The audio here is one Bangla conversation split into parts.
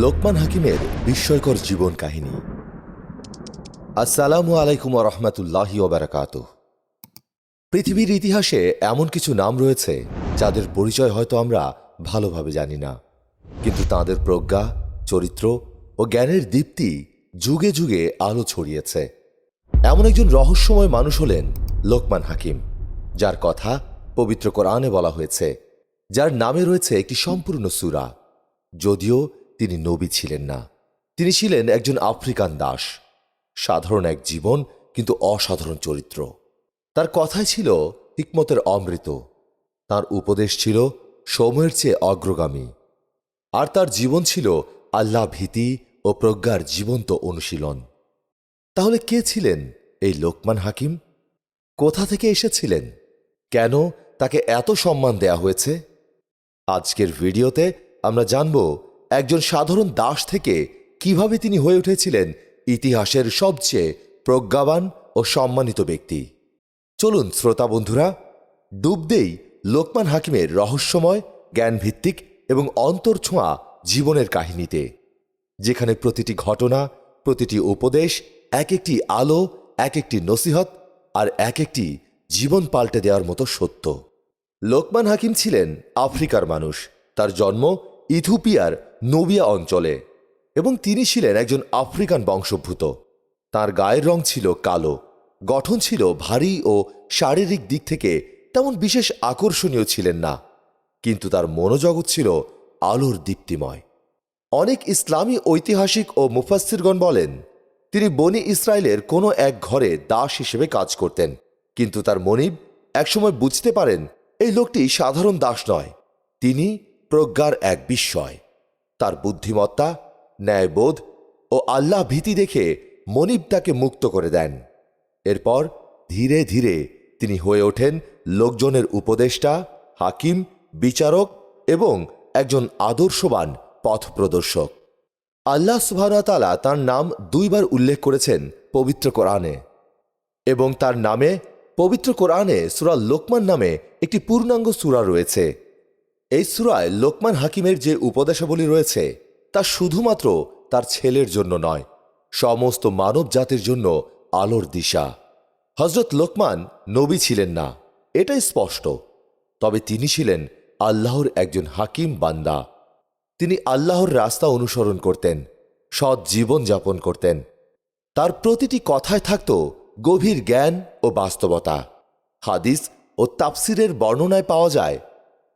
লোকমান হাকিমের বিস্ময়কর জীবন কাহিনী। আসসালামু আলাইকুম রহমতুল্লাহি ওবরাকাত পৃথিবীর ইতিহাসে এমন কিছু নাম রয়েছে যাদের পরিচয় হয়তো আমরা ভালোভাবে জানি না। কিন্তু তাদের প্রজ্ঞা, চরিত্র ও জ্ঞানের দীপ্তি যুগে যুগে আলো ছড়িয়েছে। এমন একজন রহস্যময় মানুষ হলেন লোকমান হাকিম, যার কথা পবিত্র কোরআনে বলা হয়েছে, যার নামে রয়েছে একটি সম্পূর্ণ সূরা। যদিও তিনি নবী ছিলেন না। তিনি ছিলেন একজন আফ্রিকান দাস। সাধারণ এক জীবন, কিন্তু অসাধারণ চরিত্র। তার কথাই ছিল হিকমতের অমৃত। তার উপদেশ ছিল সময়ের চেয়ে অগ্রগামী। আর তার জীবন ছিল আল্লাহ ভীতি ও প্রজ্ঞার জীবন্ত অনুশীলন। তাহলে কে ছিলেন এই লোকমান হাকিম? কোথা থেকে এসেছিলেন? কেন তাকে এত সম্মান দেয়া হয়েছে? আজকের ভিডিওতে আমরা জানব একজন সাধারণ দাস থেকে কীভাবে তিনি হয়ে উঠেছিলেন ইতিহাসের সবচেয়ে প্রজ্ঞাবান ও সম্মানিত ব্যক্তি। চলুন, শ্রোতা বন্ধুরা, ডুব দেই লোকমান হাকিমের রহস্যময়, জ্ঞানভিত্তিক এবং অন্তর্ছোঁয়া জীবনের কাহিনীতে, যেখানে প্রতিটি ঘটনা, প্রতিটি উপদেশ এক একটি আলো, এক একটি নসিহত আর এক একটি জীবন পাল্টে দেওয়ার মতো সত্য। লোকমান হাকিম ছিলেন আফ্রিকার মানুষ। তার জন্ম ইথিওপিয়ার নোবিয়া অঞ্চলে এবং তিনি ছিলেন একজন আফ্রিকান বংশোদ্ভূত। তার গায়ের রং ছিল কালো, গঠন ছিল ভারী ও শারীরিক দিক থেকে তেমন বিশেষ আকর্ষণীয় ছিলেন না, কিন্তু তার মনোজগৎ ছিল আলোর দীপ্তিময়। অনেক ইসলামী ঐতিহাসিক ও মুফাসিরগণ বলেন, তিনি বনি ইসরায়েলের কোনো এক ঘরে দাস হিসেবে কাজ করতেন, কিন্তু তার মনিব একসময় বুঝতে পারেন, এই লোকটি সাধারণ দাস নয়, তিনি প্রজ্ঞার এক বিস্ময়। তার বুদ্ধিমত্তা, ন্যায়বোধ ও আল্লাহ ভীতি দেখে মনিব তাকে মুক্ত করে দেন। এরপর ধীরে ধীরে তিনি হয়ে ওঠেন লোকজনের উপদেষ্টা, হাকিম, বিচারক এবং একজন আদর্শবান পথ প্রদর্শক। আল্লাহ সুবাহতালা তার নাম দুইবার উল্লেখ করেছেন পবিত্র কোরআনে এবং তার নামে পবিত্র কোরআনে সুরা লোকমান নামে একটি পূর্ণাঙ্গ সুরা রয়েছে। এই সুরায় লোকমান হাকিমের যে উপদেশাবলী রয়েছে, তা শুধুমাত্র তার ছেলের জন্য নয়, সমস্ত মানব জাতির জন্য আলোর দিশা। হজরত লোকমান নবী ছিলেন না, এটাই স্পষ্ট। তবে তিনি ছিলেন আল্লাহর একজন হাকিম বান্দা। তিনি আল্লাহর রাস্তা অনুসরণ করতেন, সৎ জীবন যাপন করতেন। তার প্রতিটি কথায় থাকত গভীর জ্ঞান ও বাস্তবতা। হাদিস ও তাফসিরের বর্ণনায় পাওয়া যায়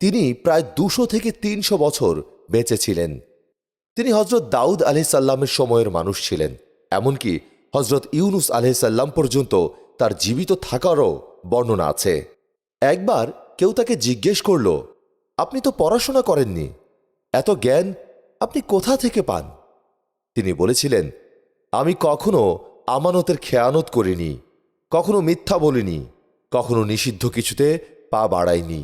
তিনি প্রায় দুশো থেকে তিনশো বছর বেঁচে ছিলেন। তিনি হজরত দাউদ আলহিসাল্লামের সময়ের মানুষ ছিলেন, এমনকি হজরত ইউনুস আলহিসাল্লাম পর্যন্ত তার জীবিত থাকারও বর্ণনা আছে। একবার কেউ তাকে জিজ্ঞেস করল, আপনি তো পড়াশোনা করেননি, এত জ্ঞান আপনি কোথা থেকে পান? তিনি বলেছিলেন, আমি কখনো আমানতের খেয়ানত করিনি, কখনো মিথ্যা বলিনি, কখনো নিষিদ্ধ কিছুতে পা বাড়াইনি।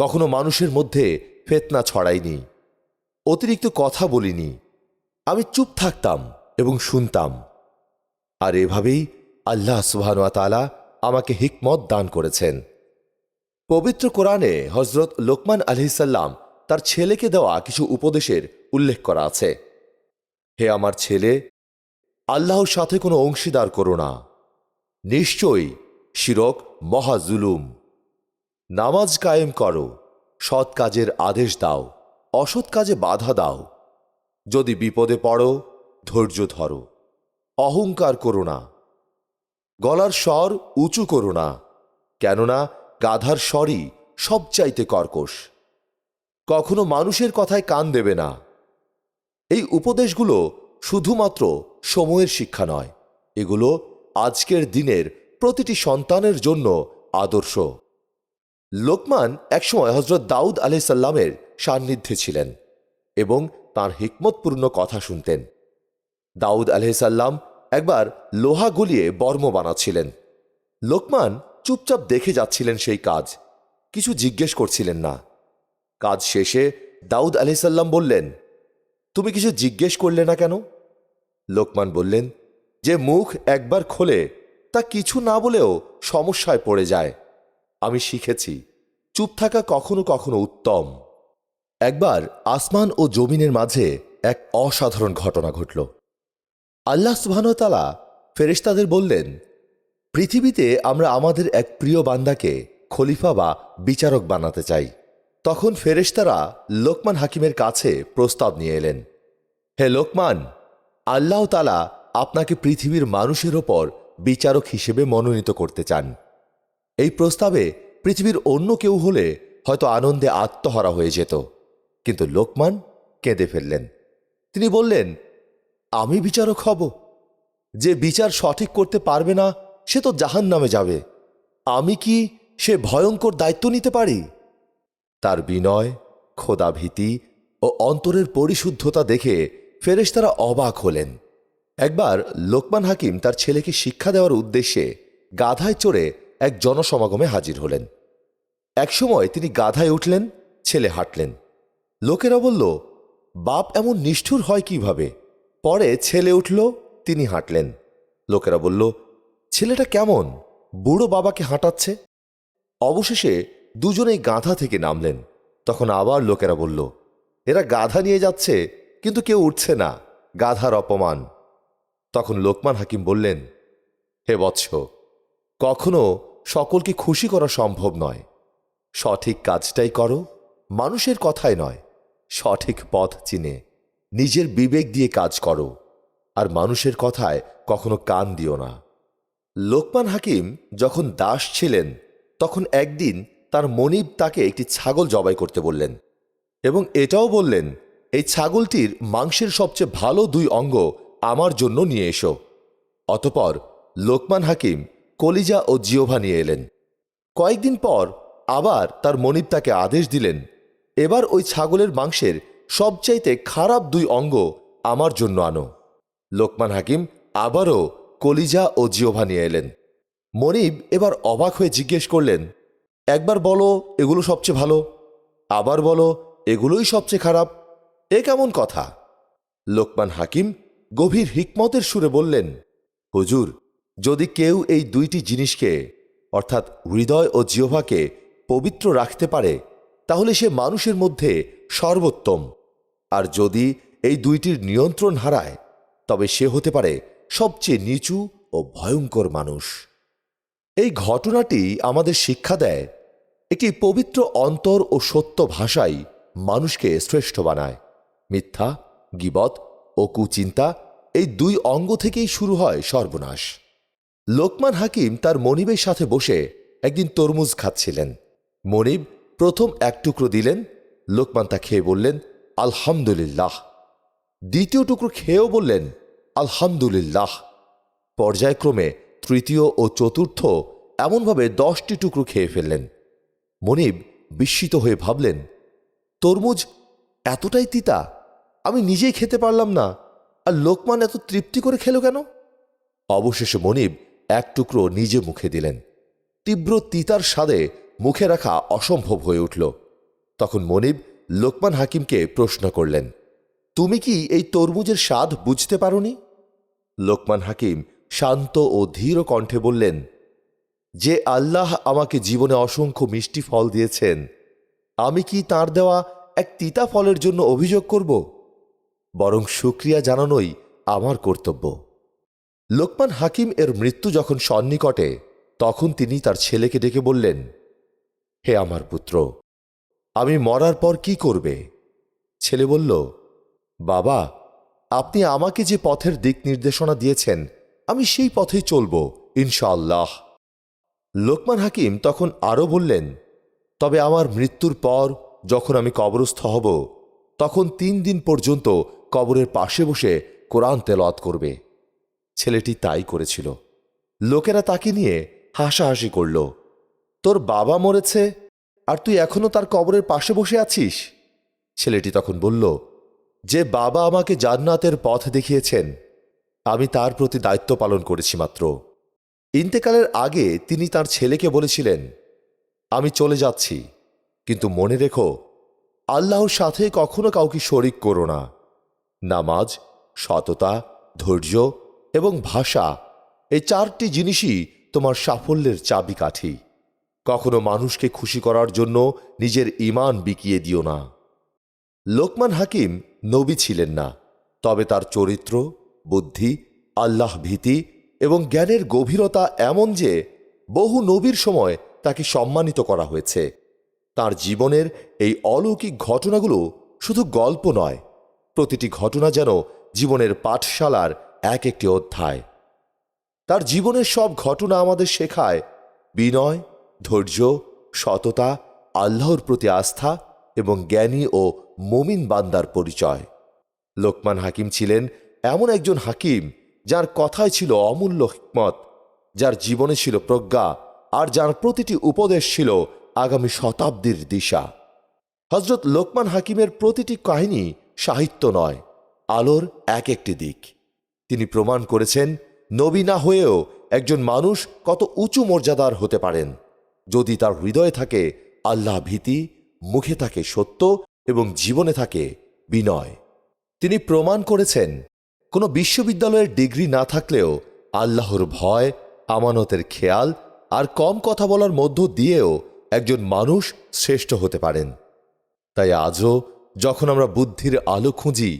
কখনো মানুষের মধ্যে ফেতনা ছড়াইনি অতিরিক্ত কথা বলিনি। আমি চুপ থাকতাম এবং শুনতাম। আর এভাবেই আল্লাহ সুবাহানুয়াতালা আমাকে হিকমত দান করেছেন। পবিত্র কোরআনে হজরত লোকমান আলহিসাল্লাম তার ছেলেকে দেওয়া কিছু উপদেশের উল্লেখ করা আছে। হে আমার ছেলে, আল্লাহর সাথে কোনো অংশীদার করো না। নিশ্চয়ই শিরক মহা জুলুম। নামাজ কায়েম করো, সৎ কাজের আদেশ দাও, অসৎ কাজে বাধা দাও। যদি বিপদে পড়ো, ধৈর্য ধরো। অহংকার করো না। গলার স্বর উঁচু করো না, কেননা গাধার স্বরই সবচাইতে কর্কশ। কখনো মানুষের কথায় কান দেবে না। এই উপদেশগুলো শুধুমাত্র সময়ের শিক্ষা নয়, এগুলো আজকের দিনের প্রতিটি সন্তানের জন্য আদর্শ। লোকমান একসময় হজরত দাউদ আলাইসাল্লামের সান্নিধ্যে ছিলেন এবং তার হিকমতপূর্ণ কথা শুনতেন। দাউদ আলহিসাল্লাম একবার লোহা গুলিয়ে বর্ম বানাচ্ছিলেন। লোকমান চুপচাপ দেখে যাচ্ছিলেন সেই কাজ, কিছু জিজ্ঞেস করছিলেন না। কাজ শেষে দাউদ আলহিসাল্লাম বললেন, তুমি কিছু জিজ্ঞেস করলে না কেন? লোকমান বললেন, যে মুখ একবার খোলে তা কিছু না বলেও সমস্যায় পড়ে যায়। আমি শিখেছি, চুপ থাকা কখনো কখনো উত্তম। একবার আসমান ও জমিনের মাঝে এক অসাধারণ ঘটনা ঘটল। আল্লাহ সুবহানতালা ফেরেশতাদের বললেন, পৃথিবীতে আমরা আমাদের এক প্রিয় বান্দাকে খলিফা বা বিচারক বানাতে চাই। তখন ফেরেশতারা লোকমান হাকিমের কাছে প্রস্তাব নিয়ে এলেন, হে লোকমান, আল্লাহ তালা আপনাকে পৃথিবীর মানুষের ওপর বিচারক হিসেবে মনোনীত করতে চান। এই প্রস্তাবে পৃথিবীর অন্য কেউ হলে হয়তো আনন্দে আত্মহারা হয়ে যেত। কিন্তু লোকমান কেঁদে ফেললেন। তিনি বললেন, আমি বিচারক হব। যে বিচার সঠিক করতে পারবে না, সে তো জাহান নামে যাবে। আমি কি সে ভয়ঙ্কর দায়িত্ব নিতে পারি? তার বিনয় খোদাভীতি ও অন্তরের পরিশুদ্ধতা দেখে ফেরেশতারা অবাক হলেন। একবার লোকমান হাকিম তার ছেলেকে শিক্ষা দেওয়ার উদ্দেশ্যে গাধায় চড়ে এক জনসমাগমে হাজির হলেন। একসময় তিনি গাধায় উঠলেন, ছেলে হাঁটলেন। লোকেরা বলল, বাপ এমন নিষ্ঠুর হয় কীভাবে? পরে ছেলে উঠল, তিনি হাঁটলেন। লোকেরা বলল, ছেলেটা কেমন? বুড়ো বাবাকে হাঁটাচ্ছে? অবশেষে দুজনেই গাধা থেকে নামলেন। তখন আবার লোকেরা বলল, এরা গাধা নিয়ে যাচ্ছে, কিন্তু কেউ উঠছে না। গাধার অপমান। তখন লোকমান হাকিম বললেন, হে বৎস, কখনো সকলকে খুশি করা সম্ভব নয়। সঠিক কাজটাই করো, মানুষের কথায় নয়। সঠিক পথ চিনে, নিজের বিবেক দিয়ে কাজ করো, আর মানুষের কথায় কখনো কান দিও না। লোকমান হাকিম যখন দাস ছিলেন, তখন একদিন তার মনিব তাকে একটি ছাগল জবাই করতে বললেন এবং এটাও বললেন, এই ছাগলটির মাংসের সবচেয়ে ভালো দুই অঙ্গ আমার জন্য নিয়ে এসো। অতপর লোকমান হাকিম কলিজা ও জিওভা নিয়ে এলেন। কয়েকদিন পর আবার তার মনিব তাকে আদেশ দিলেন, এবার ওই ছাগলের মাংসের সবচাইতে খারাপ দুই অঙ্গ আমার জন্য আনো। লোকমান হাকিম আবারও কলিজা ও জিওভা নিয়ে এলেন। মনিব এবার অবাক হয়ে জিজ্ঞেস করলেন, একবার বলো, এগুলো সবচেয়ে ভালো? আবার বলো, এগুলোই সবচেয়ে খারাপ। এ কেমন কথা? লোকমান হাকিম গভীর হিকমতের সুরে বললেন, হুজুর যদি কেউ এই দুইটি জিনিসকে, অর্থাৎ হৃদয় ও জিহ্বাকে, পবিত্র রাখতে পারে, তাহলে সে মানুষের মধ্যে সর্বোত্তম। আর যদি এই দুইটির নিয়ন্ত্রণ হারায়, তবে সে হতে পারে সবচেয়ে নিচু ও ভয়ঙ্কর মানুষ। এই ঘটনাটি আমাদের শিক্ষা দেয়, একটি পবিত্র অন্তর ও সত্য ভাষাই মানুষকে শ্রেষ্ঠ বানায়। মিথ্যা, গিবত ও কুচিন্তা এই দুই অঙ্গ থেকেই শুরু হয় সর্বনাশ। লোকমান হাকিম তার মনিবের সাথে বসে একদিন তরমুজ খাচ্ছিলেন। মনিব প্রথম এক টুকরো দিলেন, লোকমান তা খেয়ে বললেন, আলহামদুলিল্লাহ। দ্বিতীয় টুকরো খেয়েও বললেন, আলহামদুলিল্লাহ। পর্যায়ক্রমে তৃতীয় ও চতুর্থ এমনভাবে দশটি টুকরো খেয়ে ফেললেন। মনিব বিস্মিত হয়ে ভাবলেন, তরমুজ এতটাই তিতা, আমি নিজেই খেতে পারলাম না, আর লোকমান এত তৃপ্তি করে খেলো কেন? অবশেষে মনিব এক টুকরো নিজে মুখে দিলেন। তীব্র তিতার স্বাদে মুখে রাখা অসম্ভব হয়ে উঠল। তখন মনিব লোকমান হাকিমকে প্রশ্ন করলেন, তুমি কি এই তরমুজের স্বাদ বুঝতে পারোনি? লোকমান হাকিম শান্ত ও ধীর কণ্ঠে বললেন, যে আল্লাহ আমাকে জীবনে অসংখ্য মিষ্টি ফল দিয়েছেন, আমি কি তার দেওয়া এক তিতা ফলের জন্য অভিযোগ করব? বরং সুক্রিয়া জানানোই আমার কর্তব্য। লোকমান হাকিম এর মৃত্যু যখন সন্নিকটে, তখন তিনি তার ছেলেকে ডেকে বললেন, হে আমার পুত্র, আমি মরার পর কি করবে? ছেলে বলল, বাবা, আপনি আমাকে যে পথের দিক নির্দেশনা দিয়েছেন, আমি সেই পথেই চলব, ইনশাআল্লাহ। লোকমান হাকিম তখন আরও বললেন, তবে আমার মৃত্যুর পর যখন আমি কবরস্থ হব, তখন তিন দিন পর্যন্ত কবরের পাশে বসে কোরআন তেলাওয়াত করবে। ছেলেটি তাই করেছিল। লোকেরা তাকে নিয়ে হাসাহাসি করল। তোর বাবা মরেছে, আর তুই এখনও তার কবরের পাশে বসে আছিস? ছেলেটি তখন বলল, যে বাবা আমাকে জান্নাতের পথ দেখিয়েছেন, আমি তার প্রতি দায়িত্ব পালন করেছি মাত্র। ইন্তেকালের আগে তিনি তার ছেলেকে বলেছিলেন, আমি চলে যাচ্ছি, কিন্তু মনে রেখো, আল্লাহর সাথে কখনো কাউকে শরিক করো না। নামাজ, সততা, ধৈর্য এবং ভাষা, এই চারটি জিনিসই তোমার সাফল্যের চাবিকাঠি। কখনো মানুষকে খুশি করার জন্য নিজের ইমান বিকিয়ে দিও না। লোকমান হাকিম নবী ছিলেন না, তবে তার চরিত্র, বুদ্ধি, আল্লাহ ভীতি এবং জ্ঞানের গভীরতা এমন যে বহু নবীর সময় তাকে সম্মানিত করা হয়েছে। তার জীবনের এই অলৌকিক ঘটনাগুলো শুধু গল্প নয়, প্রতিটি ঘটনা যেন জীবনের পাঠশালার এক একটি অধ্যায়। তার জীবনের সব ঘটনা আমাদের শেখায় বিনয়, ধৈর্য, সততা, আল্লাহর প্রতি আস্থা এবং জ্ঞানী ও মমিন বান্দার পরিচয়। লোকমান হাকিম ছিলেন এমন একজন হাকিম যার কথায় ছিল অমূল্য হিকমত, যার জীবনে ছিল প্রজ্ঞা আর যার প্রতিটি উপদেশ ছিল আগামী শতাব্দীর দিশা। হজরত লোকমান হাকিমের প্রতিটি কাহিনী সাহিত্য নয়, আলোর এক একটি দিক। তিনি প্রমাণ করেছেন, নবী না হয়েও একজন মানুষ কত উঁচু মর্যাদার হতে পারেন। যদি তার হৃদয়ে থাকে আল্লাহ ভীতি, মুখে থাকে সত্য এবং জীবনে থাকে বিনয়। তিনি প্রমাণ করেছেন, কোনো বিশ্ববিদ্যালয়ের ডিগ্রি না থাকলেও আল্লাহর ভয়, আমানতের খেয়াল আর কম কথা বলার মধ্য দিয়েও একজন মানুষ শ্রেষ্ঠ হতে পারেন। তাই আজও যখন আমরা বুদ্ধির আলো খুঁজি,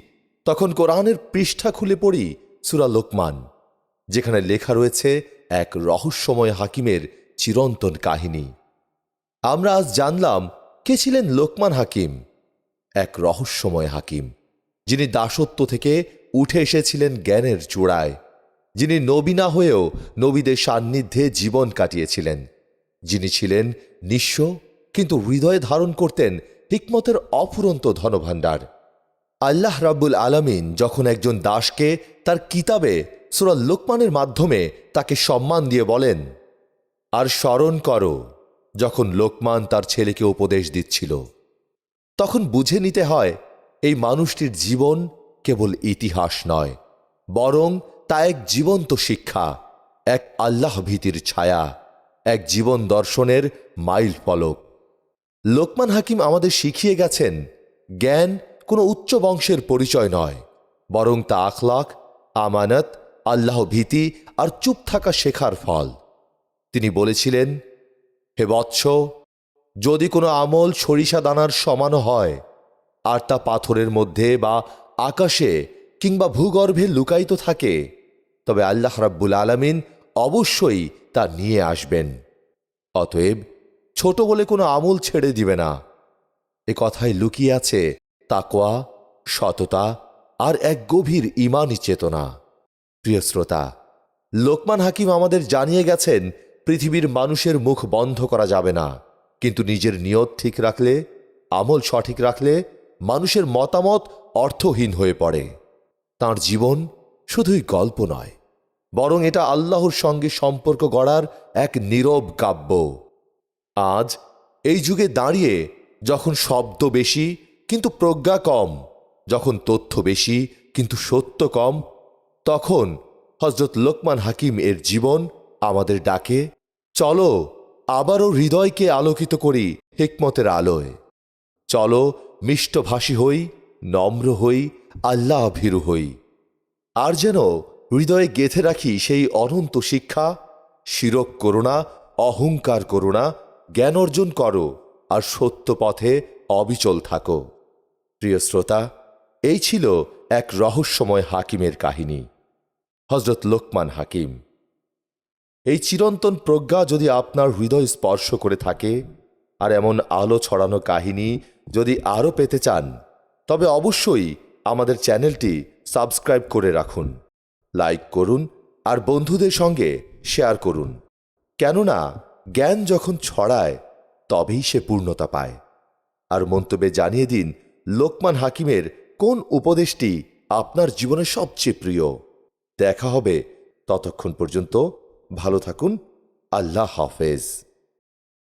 তখন কোরআনের পৃষ্ঠা খুলে পড়ি সুরা লোকমান, যেখানে লেখা রয়েছে এক রহস্যময় হাকিমের চিরন্তন কাহিনী। আমরা আজ জানলাম কে ছিলেন লোকমান হাকিম, এক রহস্যময় হাকিম, যিনি দাসত্ব থেকে উঠে এসেছিলেন জ্ঞানের চূড়ায়, যিনি নবী না হয়েও নবীদের সান্নিধ্যে জীবন কাটিয়েছিলেন, যিনি ছিলেন নিঃস্ব কিন্তু হৃদয়ে ধারণ করতেন হিকমতের অফুরন্ত ধনভাণ্ডার। আল্লাহ রাব্বুল আলামিন যখন একজন দাসকে তার কিতাবে সুরা লোকমানের মাধ্যমে তাকে সম্মান দিয়ে বলেন, আর স্মরণ করো, যখন লোকমান তার ছেলেকে উপদেশ দিচ্ছিল, তখন বুঝে নিতে হয় এই মানুষটির জীবন কেবল ইতিহাস নয়, বরং তা এক জীবন্ত শিক্ষা, এক আল্লাহ ভীতির ছায়া, এক জীবন দর্শনের মাইল ফলক। লোকমান হাকিম আমাদের শিখিয়ে গেছেন, জ্ঞান কোনো উচ্চ বংশের পরিচয় নয়, বরং তা আখলাক, আমানত, আল্লাহ ভীতি আর চুপ থাকা শেখার ফল। তিনি বলেছিলেন, হে বৎস, যদি কোনো আমল সরিষা দানার সমান হয়, আর তা পাথরের মধ্যে বা আকাশে কিংবা ভূগর্ভে লুকায়িত থাকে, তবে আল্লাহ রাব্বুল আলামিন অবশ্যই তা নিয়ে আসবেন। অতএব ছোট বলে কোনো আমল ছেড়ে দিবে না। এ কথায় লুকিয়ে আছে তাকোয়া সততা আর এক গভীর ইমানি চেতনা। প্রিয় শ্রোতা, লোকমান হাকিম আমাদের জানিয়ে গেছেন, পৃথিবীর মানুষের মুখ বন্ধ করা যাবে না। কিন্তু নিজের নিয়ত ঠিক রাখলে, আমল সঠিক রাখলে, মানুষের মতামত অর্থহীন হয়ে পড়ে। তার জীবন শুধুই গল্প নয়, বরং এটা আল্লাহর সঙ্গে সম্পর্ক গড়ার এক নীরব কাব্য। আজ এই যুগে দাঁড়িয়ে যখন শব্দ বেশি কিন্তু প্রজ্ঞা কম, যখন তথ্য বেশি, কিন্তু সত্য কম, তখন হজরত লোকমান হাকিম এর জীবন আমাদের ডাকে, চলো আবারও হৃদয়কে আলোকিত করি হিকমতের আলোয়। চলো মিষ্টভাষী হই, নম্র হই আল্লাহ ভীরু হই। আর যেন হৃদয়ে গেথে রাখি সেই অনন্ত শিক্ষা, শিরক করোনা অহংকার করোনা জ্ঞান অর্জন করো, আর সত্য পথে অবিচল থাকো। প্রিয় শ্রোতা, এই ছিল এক রহস্যময় হাকিমের কাহিনী হজরত লোকমান হাকিম। এই চিরন্তন প্রজ্ঞা যদি আপনার হৃদয় স্পর্শ করে থাকে, আর এমন আলো ছড়ানো কাহিনী যদি আরও পেতে চান, তবে অবশ্যই আমাদের চ্যানেলটি সাবস্ক্রাইব করে রাখুন, লাইক করুন, আর বন্ধুদের সঙ্গে শেয়ার করুন। কেননা, জ্ঞান যখন ছড়ায়, তবেই সে পূর্ণতা পায়। আর মন্তব্যে জানিয়ে দিন লোকমান হাকিমের কোন উপদেশটি আপনার জীবনে সবচেয়ে প্রিয়? দেখা হবে ততক্ষণ পর্যন্ত ভালো থাকুন। আল্লাহ হাফেজ।